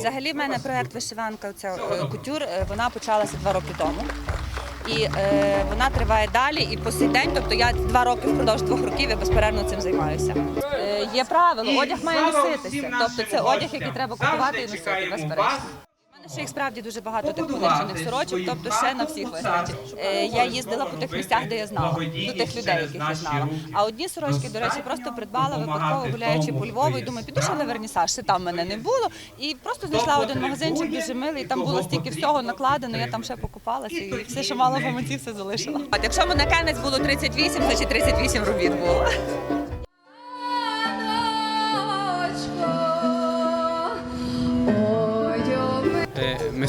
Взагалі, в мене проект вишиванка ця е, кутюр. е, Вона почалася два роки тому. І е, вона триває далі і по сей день. Тобто я два роки впродовж двох років я безперервно цим займаюся. Е, є правило, одяг має носитися. Тобто це одяг, який треба купувати і носити безперечно. Мене ще їх справді дуже багато тих понищених сорочок, тобто ще на всіх вистачить. Е, я їздила по тих місцях, де я знала, до тих людей, яких я знала. А одні сорочки, до речі, просто придбала випадково гуляючи по Львову і думаю, піду ще на вернісаж, ще там мене не було. І просто знайшла один магазинчик дуже милий, там було стільки всього накладено, я там ще покупалася і все, що мала в гаманці, все залишила. От якщо на кенець було 38, значить 38 робіт було.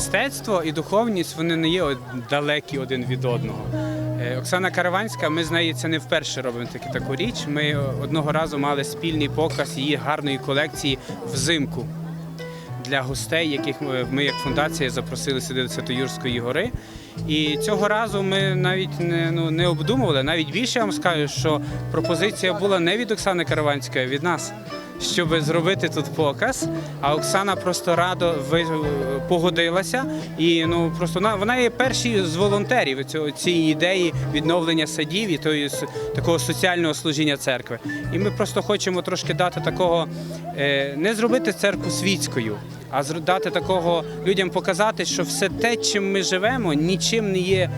Мистецтво і духовність вони не є далекі один від одного. Е, Оксана Караванська, ми з нею це не вперше робимо таку, таку річ. Ми одного разу мали спільний показ її гарної колекції взимку для гостей, яких ми, ми як фундація запросили сюди до Святоюрської гори. І цього разу ми навіть не, ну, не обдумували. Навіть більше я вам скажу, що пропозиція була не від Оксани Караванської, а від нас. Щоб зробити тут показ, а Оксана просто радо погодилася, і ну просто вона, вона є перші з волонтерів цього цієї ідеї відновлення садів і тої такого соціального служіння церкви. І ми просто хочемо трошки дати такого, е, не зробити церкву світською, а дати такого людям показати, що все те, чим ми живемо, нічим не є.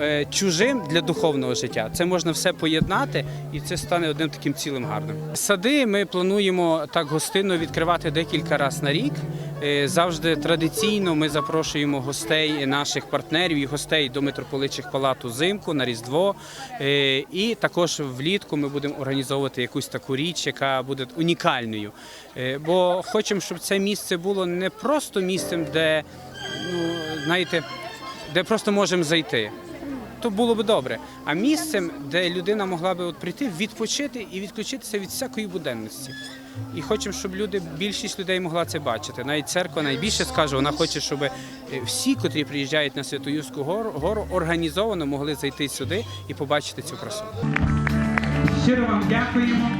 Е, Чужим для духовного життя це можна все поєднати, і це стане одним таким цілим гарним. Сади ми плануємо так гостинно відкривати декілька разів на рік. Е, Завжди традиційно ми запрошуємо гостей, наших партнерів і гостей до митрополичих палат узимку на Різдво. Е, І також влітку ми будемо організовувати якусь таку річ, яка буде унікальною. Бо хочемо, щоб це місце було не просто місцем, де ну знаєте, де просто можемо зайти. То було б добре. А місцем, де людина могла би от прийти, відпочити і відключитися від всякої буденності. І хочемо, щоб люди, більшість людей могла це бачити. Навіть церква найбільше скаже, вона хоче, щоб е, всі, котрі приїжджають на Святоюзьку гору, гору організовано могли зайти сюди і побачити цю красу. Щиро вам дякуємо.